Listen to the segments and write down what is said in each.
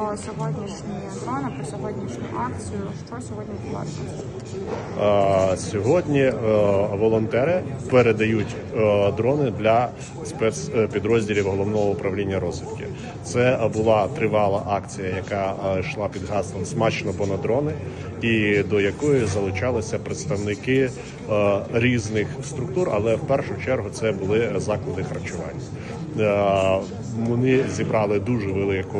про сьогоднішні дрони, про сьогоднішню акцію. Що сьогодні відбувається? Е, Сьогодні е, волонтери передають е, дрони для спецпідрозділів головного управління розвідки. Це е, була тривала акція, яка е, йшла під гаслом Смачно бо на дрони, і до якої залучалися представники е, різних структур, але в першу чергу це були заклади харчування. Е, Вони зібрали дуже велику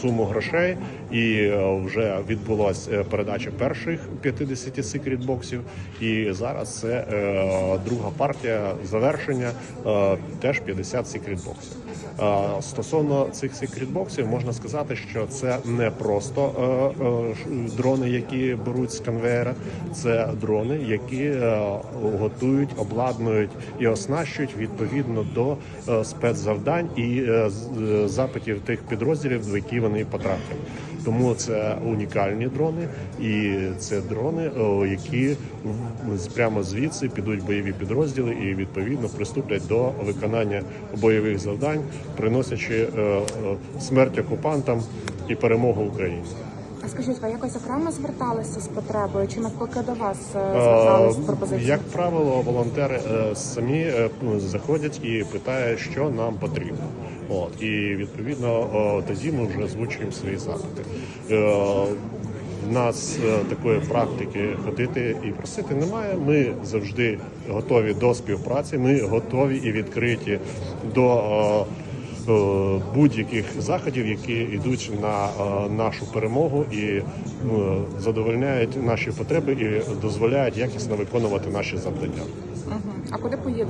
суму грошей, і е, вже відбулася передача перших 50 секрет боксів. І зараз це е, друга партія завершення, е, теж 50 секрет боксів. Е, Стосовно цих секрет боксів, можна сказати, що це не просто е, е, дрони, які беруть з конвейера, це дрони, які е, готують, обладнують і оснащують відповідно до е, спецзавдань і е, е, запитів тих підрозділів, в які вони потраплять. Тому це унікальні дрони, і це дрони, які прямо звідси підуть бойові підрозділи і відповідно приступлять до виконання бойових завдань, приносячи е, смерть окупантам і перемогу Україні. А скажіть, ви якось окремо зверталися з потребою, чи навпаки до вас е, зверталися з Е, пропозицією? Як правило, волонтери е, самі е, ну, заходять і питають, що нам потрібно. От і відповідно тоді ми вже озвучуємо свої запити. Е, В нас е, такої практики ходити і просити немає. Ми завжди готові до співпраці. Ми готові і відкриті до е, е, будь-яких заходів, які йдуть на е, нашу перемогу і ну, задовольняють наші потреби і дозволяють якісно виконувати наші завдання. А куди поїдуть?